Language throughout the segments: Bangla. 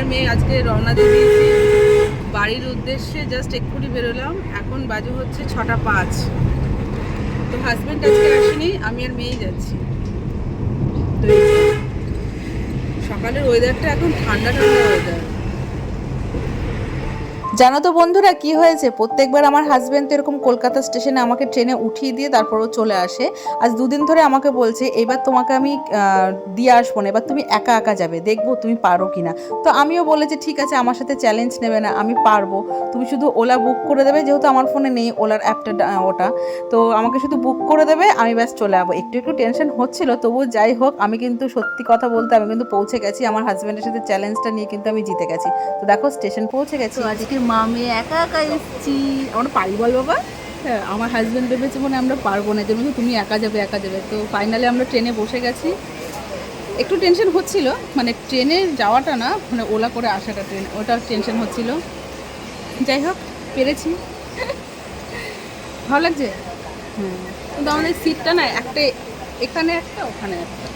আর মেয়ে আজকে রওনা দিয়ে দিয়েছি। বাড়ির উদ্দেশ্যে জাস্ট এক্ষুনি বেরোলাম। এখন বাজে হচ্ছে ছটা পাঁচ। তো হাজব্যান্ড আজকে আসেনি, আমি আর মেয়েই যাচ্ছি। সকালের ওয়েদারটা এখন ঠান্ডা ঠান্ডা ওয়েদার জানো তো বন্ধুরা, কি হয়েছে? প্রত্যেকবার আমার হাজব্যান্ড তো এরকম কলকাতা স্টেশনে আমাকে ট্রেনে উঠিয়ে দিয়ে তারপরও চলে আসে। আজ দুদিন ধরে আমাকে বলছে, এবার তোমাকে আমি দিয়ে আসব না, এবার তুমি একা একা যাবে, দেখব তুমি পারো কি না তো আমিও বলেছি, ঠিক আছে, আমার সাথে চ্যালেঞ্জ নেবে না, আমি পারব। তুমি শুধু ওলা বুক করে দেবে, যেহেতু আমার ফোনে নেই, ওলার অ্যাপটা ওটা। তো আমাকে শুধু বুক করে দেবে, আমি ব্যাস চলে যাব একটু একটু টেনশন হচ্ছিল, তবুও যাই হোক, আমি কিন্তু সত্যি কথা বলতে, আমি কিন্তু পৌঁছে গেছি। আমার হাজব্যান্ডের সাথে চ্যালেঞ্জটা নিয়ে কিন্তু আমি জিতে গেছি। তো দেখো স্টেশন পৌঁছে গেছি। আজকে মা মেয়ে একা একা এসেছি। আমরা পারি বল বাবা? হ্যাঁ আমার হাজব্যান্ড ভেবেছে মানে আমরা পারব না। যেমন তুমি একা যাবে একা যাবে। তো ফাইনালি আমরা ট্রেনে বসে গেছি। একটু টেনশন হচ্ছিল। মানে ট্রেনে যাওয়াটা না মানে ওলা করে আসাটা ট্রেন ওটা টেনশন হচ্ছিল। যাই হোক পেরেছি। ভালো লাগছে? হুম। কিন্তু আমাদের সিটটা না একটা এখানে একটা ওখানে একটা।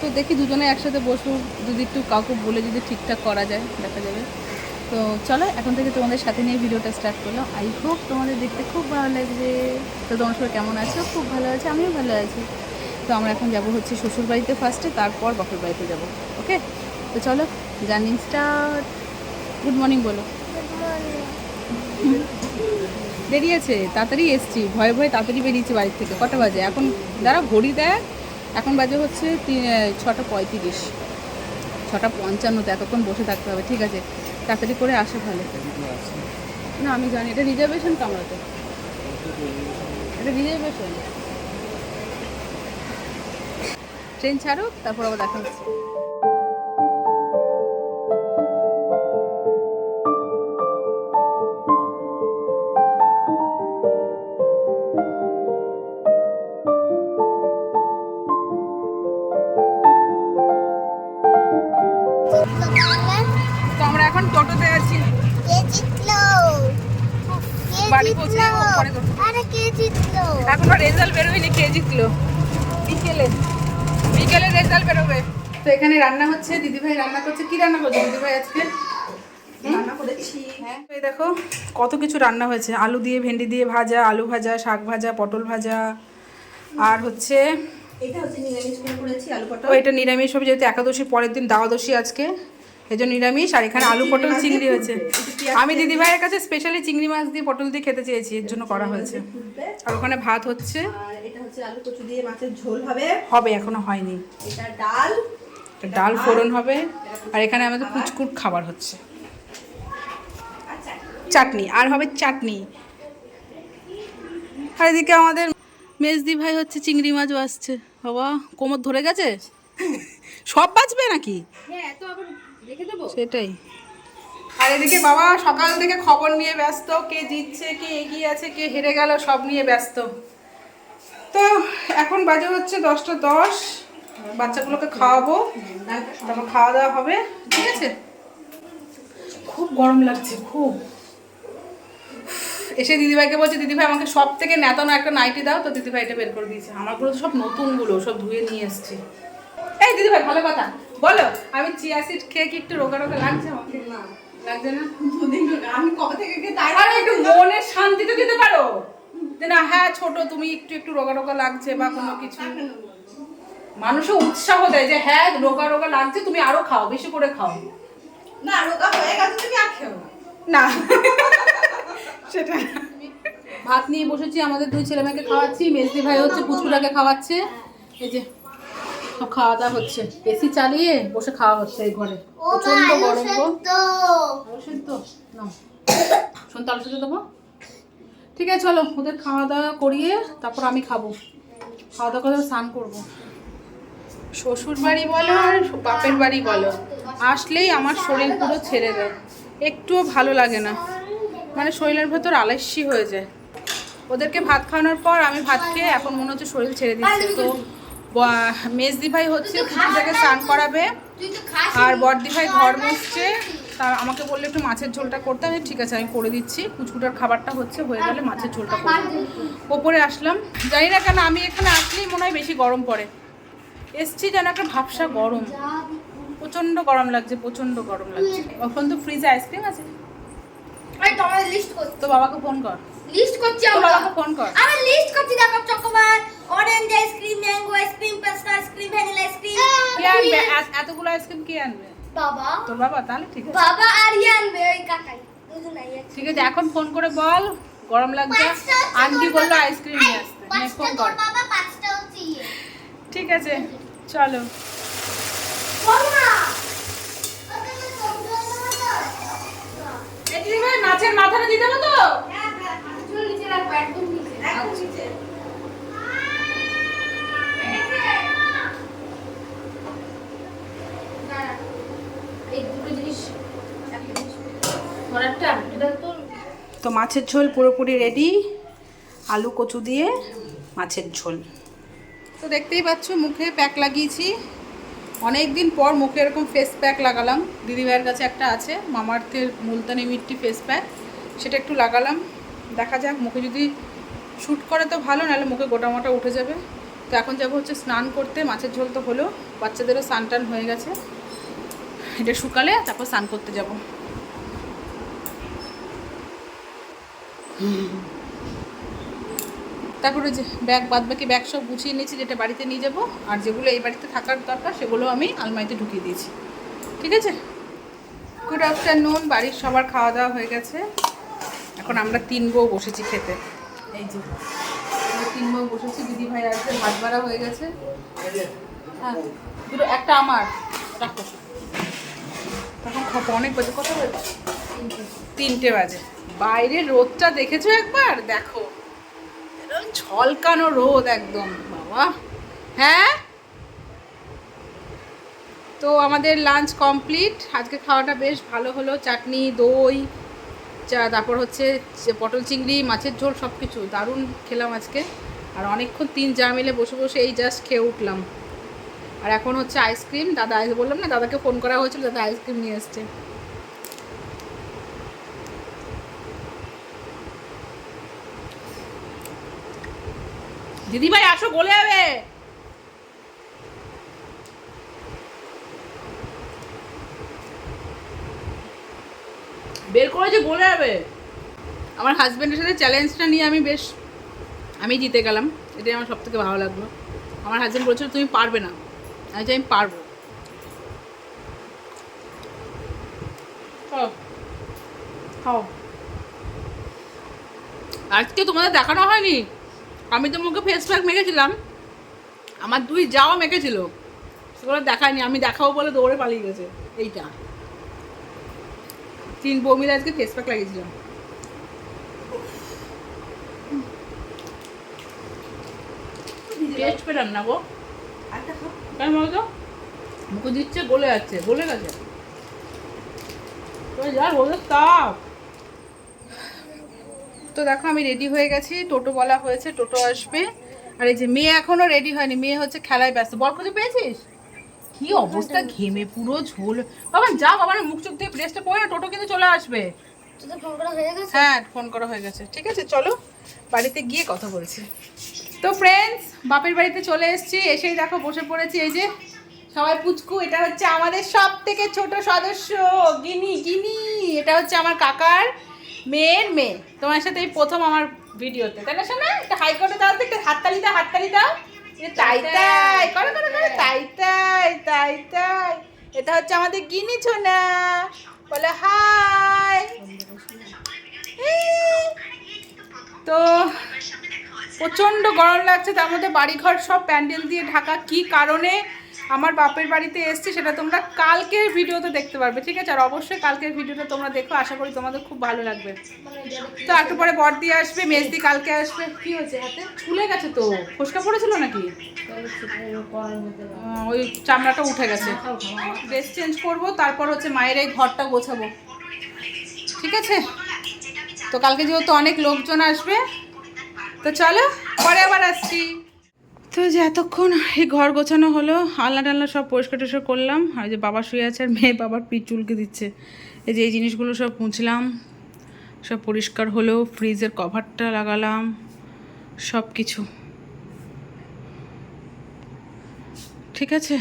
তো দেখি দুজনে একসাথে বসবো। যদি একটু কাউকে বলে যদি ঠিকঠাক করা যায় দেখা যাবে। তো চলো, এখন থেকে তোমাদের সাথে নিয়ে ভিডিওটা স্টার্ট করলাম। আই হোপ তোমাদের দেখতে খুব ভালো লাগবে। তো তোমার সবাই কেমন আছো? খুব ভালো আছে, আমিও ভালো আছি। তো আমরা এখন যাব হচ্ছে শ্বশুর বাড়িতে ফার্স্টে তারপর বাপের বাড়িতে যাব ওকে তো চলো জার্নি স্টার্ট গুড মর্নিং বলো। দেরি আছে, তাড়াতাড়ি এসছি। ভয়ে ভয়ে তাড়াতাড়ি বেরিয়েছি বাড়ির থেকে। কটা বাজে? এখন যারা ঘড়ি দেয় এখন বাজে হচ্ছে ছটা পঁয়ত্রিশ। ছটা পঞ্চান্নতে এতক্ষণ বসে থাকতে হবে, ঠিক আছে? তাড়াতাড়ি করে আসে ভালো। না, আমি জানি, এটা রিজার্ভেশন কামরাতে এটা রিজার্ভেশন ট্রেন ছাড়ুক, তারপর আবার দেখা হচ্ছে। এখন টোটোতে আছি। কে জিতলো? বাড়ি পৌঁছে পরে আরে কে জিতলো? এখনও রেজাল্ট বেরোয়নি কে জিতলো? বিকেলে। বিকেলে রেজাল্ট বেরোবে। তো এখানে রান্না হচ্ছে দিদিভাই রান্না করছে। কি রান্না করছে দিদিভাই আজকে? রান্না করেছি। হ্যাঁ। দেখো কত কিছু রান্না হয়েছে। আলু দিয়ে ভেন্ডি দিয়ে ভাজা আলু ভাজা শাক ভাজা পটল ভাজা। আর হচ্ছে এটা হচ্ছে নিরামিষ করে করেছি? আলু পটল? এটা নিরামিষ হবে যেহেতু একাদশী পরের দিন দাওয়াদশী আজকে। এই জন্য নিরামিষ আর এখানে আলু পটল চিংড়ি হয়েছে। আমি দিদিভাইয়ের কাছে স্পেশালি চিংড়ি মাছ দিয়ে পটল দিয়ে খেতে চেয়েছি এর জন্য করা হয়েছে। আর ওখানে ভাত হচ্ছে। এটা হচ্ছে আলু কচু দিয়ে মাছের ঝোল হবে। হবে এখনও হয়নি। এটা ডাল। ডাল ফোড়ন হবে। আর এখানে আমাদের কুচকুট খাবার হচ্ছে। চাটনি। আর হবে চাটনি। আর এদিকে আমাদের মেজদি ভাই হচ্ছে চিংড়ি মাছ বাসছে বাবা কোমর ধরে গেছে? সব বাঁচবে নাকি? সেটাই। আর এদিকে বাবা সকাল থেকে খবর নিয়ে ব্যস্ত। কে জিতছে কে এগিয়ে আছে কে হেরে গেল সব নিয়ে ব্যস্ত। তো এখন বাজে হচ্ছে দশটা দশ। বাচ্চাগুলোকে খাওয়াবো। তারপর খাওয়া দাওয়া হবে। ঠিক আছে? খুব গরম লাগছে খুব। এসে দিদিভাইকে বলছে দিদিভাই আমাকে সব থেকে নেতানো একটা নাইটি দাও। তো দিদিভাই এটা বের করে দিয়েছে। আমারগুলো তো সব নতুনগুলো সব ধুয়ে নিয়ে এসছি। এই দিদিভাই ভালো কথা। বলো আমি চিয়া সিড খেয়ে কি একটু রোগা রোগা লাগছে আমাকে? না লাগছে না। আমি কবে থেকে তাই আরে একটু মনের শান্তি তো দিতে পারো। যে না হ্যাঁ ছোট তুমি একটু একটু রোগা রোগা লাগছে বা কোনো কিছু। মানুষও উৎসাহ দেয় যে হ্যাঁ রোগা রোগা লাগছে তুমি আরও খাও বেশি করে খাও। না রোগা হয়ে গেছে তুমি আর খেও না। না সেটা ভাত নিয়ে বসেছি আমাদের দুই ছেলে মেয়েকে খাওয়াচ্ছি মেজদি ভাই হচ্ছে পুচকুটাকে খাওয়াচ্ছে। এই যে সব খাওয়া দাওয়া হচ্ছে। এসি চালিয়ে বসে খাওয়া হচ্ছে এই ঘরে। প্রচণ্ড গরম গো। আলু সেদ্ধ? না শোন আলু সেদ্ধ দেবো। ঠিক আছে চলো ওদের খাওয়া দাওয়া করিয়ে তারপর আমি খাব। খাওয়া দাওয়া করে স্নান করব। শ্বশুর বাড়ি বলো আর বাপের বাড়ি বলো। আসলেই আমার শরীর পুরো ছেড়ে দেয়। একটুও ভালো লাগে না। মানে শরীরের ভেতর আলস্যি হয়ে যায়। ওদেরকে ভাত খাওয়ানোর পর আমি ভাত খেয়ে এখন মনে হচ্ছে শরীর ছেড়ে দিচ্ছে। তো মেজদি ভাই হচ্ছে পুজোটাকে স্নান করাবে। আর বড়দি ভাই ঘর মুছছে। তা আমাকে বললে একটু মাছের ঝোলটা করতে। আমি ঠিক আছে আমি করে দিচ্ছি। কুচকুটার খাবারটা হচ্ছে হয়ে গেলে মাছের ঝোলটা করব। ওপরে আসলাম। জানি না কেন আমি এখানে আসলেই মনে হয় বেশি গরম পড়ে। এসছি যেন একটা ভাবসা গরম। প্রচণ্ড গরম লাগছে প্রচণ্ড গরম লাগছে। এখন তো ফ্রিজে আইসক্রিম আছে। তো বাবাকে ফোন কর। লিস্ট করছি বাবাকে ফোন কর। আমি লিস্ট করছি দেখো chocobar. Orange ice cream mango ice cream পেস্তা ice cream vanilla ice cream কে আনবে? এত- এতগুলো আইসক্রিম কে আনবে? বাবা। তোর বাবা? তাহলে ঠিক আছে। বাবা আর ইয়ে আনবে ওই কাকাই। না ঠিক আছে এখন ফোন করে বল গরম লাগছে। আন্টি বলল আইসক্রিম নিয়ে আসতে। নে, ফোন কর। বাবা পাঁচটা হচ্ছে ইয়ে। ঠিক আছে চলো। না মাছের মাথাটা দিতে দেবো তো? হ্যাঁ হ্যাঁ চলো নিচে রাখো একদম নিচে। একদম নিচে এই দুটো জিনিস ঘোরাটা এটা তো তো মাছের ঝোল পুরোপুরি রেডি আলু, কচু দিয়ে মাছের ঝোল। তো দেখতেই পাচ্ছ, মুখে প্যাক লাগিয়েছি। অনেক দিন পর মুখে এরকম ফেস প্যাক লাগালাম। দিদিভাইয়ের কাছে একটা আছে মামার্থের মুলতানি মিট্টি ফেস প্যাক সেটা একটু লাগালাম। দেখা যাক, মুখে যদি শ্যুট করে তো ভালো, নাহলে মুখে গোটা মোটা উঠে যাবে। তো এখন যাব হচ্ছে স্নান করতে। মাছের ঝোল তো হলো, বাচ্চাদেরও স্নান টান হয়ে গেছে। এটা শুকালে তারপর স্নান করতে যাব। তারপরে যে ব্যাগ বাদ বাকি ব্যাগ সব গুছিয়ে নিয়েছি, যেটা বাড়িতে নিয়ে যাব। আর যেগুলো এই বাড়িতে থাকার দরকার, সেগুলো আমি আলমারিতে ঢুকিয়ে দিয়েছি। ঠিক আছে? গুড আফটারনুন বাড়ির সবার খাওয়া দাওয়া হয়ে গেছে। এখন আমরা তিন বউ বসেছি খেতে। এই যে তিন বউ বসেছি, দিদি ভাই আসবে, ভাত বাড়া হয়ে গেছে। হ্যাঁ দুটো, একটা আমার। রাখো। তখন অনেক বাজে কত বাজে? তিনটে বাজে। বাইরের রোদটা দেখেছ একবার? দেখো। ঝলকানো রোদ একদম, বাবা। হ্যাঁ? তো আমাদের লাঞ্চ কমপ্লিট আজকে খাওয়াটা বেশ ভালো হলো। চাটনি, দই, চা, তারপর হচ্ছে পটল চিংড়ি, মাছের ঝোল সব কিছু দারুণ খেলাম আজকে। আর অনেকক্ষণ তিন যা মিলে বসে বসে এই জাস্ট খেয়ে উঠলাম। আর এখন হচ্ছে আইসক্রিম দাদা বললাম না, দাদাকে ফোন করা হয়েছিল, দাদা আইসক্রিম নিয়ে এসছে। দিদিভাই, আসো, গলে যাবে। বের করে যে গলে যাবে। আমার হাজব্যান্ডের সাথে চ্যালেঞ্জটা নিয়ে আমি বেশ, আমি জিতে গেলাম। এটাই আমার সব থেকে ভালো লাগল। আমার হাজব্যান্ড বলছিল, তুমি পারবে না। আমি আমি পারব। আজকে তোমাদের দেখানো হয়নি? আমি তো মুখে ফেস প্যাক মেখেছিলাম। আমার দুই যাও মেখেছিল। সেগুলো দেখায়নি, আমি দেখাবো বলে দৌড়ে পালিয়ে গেছে। এইটা। তিন বউ আজকে ফেস প্যাক লাগিয়েছিলাম। টেস্ট পেলাম না গো। কেন বলো তো? মুখে দিচ্ছে, গলে যাচ্ছে, গলে গেছে। তাপ। তো দেখো আমি রেডি হয়ে গেছি। টোটো বলা হয়েছে টোটো আসবে। আর এই যে মেয়ে এখনও রেডি হয়নি মেয়ে হচ্ছে খেলায় ব্যস্ত। বল খুঁজে পেয়েছিস? কি অবস্থা ঘেমে পুরো ঝোল। বাবা যা বাবা মুখ চোখ দিয়ে ড্রেসটা পরে টোটো কিন্তু চলে আসবে। হয়ে হ্যাঁ ফোন করা হয়ে গেছে। ঠিক আছে চলো বাড়িতে গিয়ে কথা বলছি। তো ফ্রেন্ডস বাপের বাড়িতে চলে এসেছি। এসেই দেখো বসে পড়েছি। এই যে সবাই পুচকু এটা হচ্ছে আমাদের সব থেকে ছোট সদস্য। গিনি গিনি এটা হচ্ছে আমার কাকার মেয়ের মেয়ে তোমার সাথে এই প্রথম আমার ভিডিওতে তাই না শোনা একটা হাই করে দাও তো একটা হাততালি দাও হাততালি দাও। তাই তাই করো করো করো। তাই তাই তাই তাই। এটা হচ্ছে আমাদের গিনি ছোনা বলে হাই তো প্রচণ্ড গরম লাগছে তার মধ্যে বাড়িঘর সব প্যান্ডেল দিয়ে ঢাকা। কি কারণে? আমার বাপের বাড়িতে এসছি, সেটা তোমরা কালকের ভিডিওতে দেখতে পারবে, ঠিক আছে? আর অবশ্যই কালকের ভিডিওটা তোমরা দেখো, আশা করি তোমাদের খুব ভালো লাগবে। তো একটু পরে বর্দি আসবে, মেজদি কালকে আসবে। কি হয়েছে হাতে? ছুলে গেছে তো। ফসকা পড়েছিল নাকি? ওই চামড়াটা উঠে গেছে। ড্রেস চেঞ্জ করব, তারপর হচ্ছে মায়ের এই ঘরটা গোছাবো। ঠিক আছে? তো কালকে যেহেতু অনেক লোকজন আসবে, তো চলো, পরে আবার আসছি। তো যে এতক্ষণ এই ঘর গোছানো হলো, আলনা টালনা সব পরিষ্কার টরিষ্কার করলাম, আর যে বাবা শুয়ে আছে আর মেয়ে বাবার পিঠ চুলকে দিচ্ছে। এই যে এই জিনিসগুলো সব মুছলাম, সব পরিষ্কার হলো, ফ্রিজের কভারটা লাগালাম সব কিছু ঠিক আছে?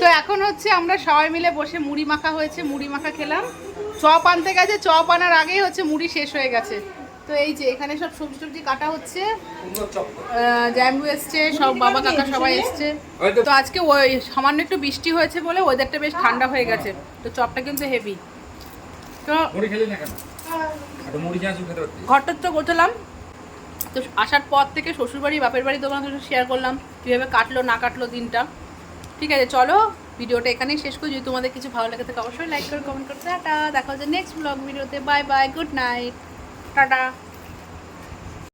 তো এখন হচ্ছে আমরা সবাই মিলে বসে মুড়ি মাখা হয়েছে, মুড়ি মাখা খেলাম। চপ আনতে গেছে, চপ আনার আগেই হচ্ছে মুড়ি শেষ হয়ে গেছে। তো এই যে এখানে সব সবজি টবজি কাটা হচ্ছে। জ্যাম্বু এসছে সব বাবা কাকা সবাই এসছে। তো আজকে ওই সামান্য একটু বৃষ্টি হয়েছে বলে ওয়েদারটা বেশ ঠান্ডা হয়ে গেছে। তো চপটা কিন্তু হেভি তো মুড়ি খেলি না কেন? একটা মুড়ি যা খেতে পারতি। ঘরটা তো গোছালাম। তো আসার পর থেকে শ্বশুরবাড়ি বাপের বাড়ি তোমার সাথে শেয়ার করলাম কীভাবে কাটলো না কাটলো দিনটা। ঠিক আছে চলো ভিডিওটা এখানেই শেষ করি। যদি তোমাদের কিছু ভালো লাগে থাকে অবশ্যই লাইক করে কমেন্ট করতে টাটা দেখা হচ্ছে নেক্সট ব্লগ ভিডিওতে। Bye bye good night tata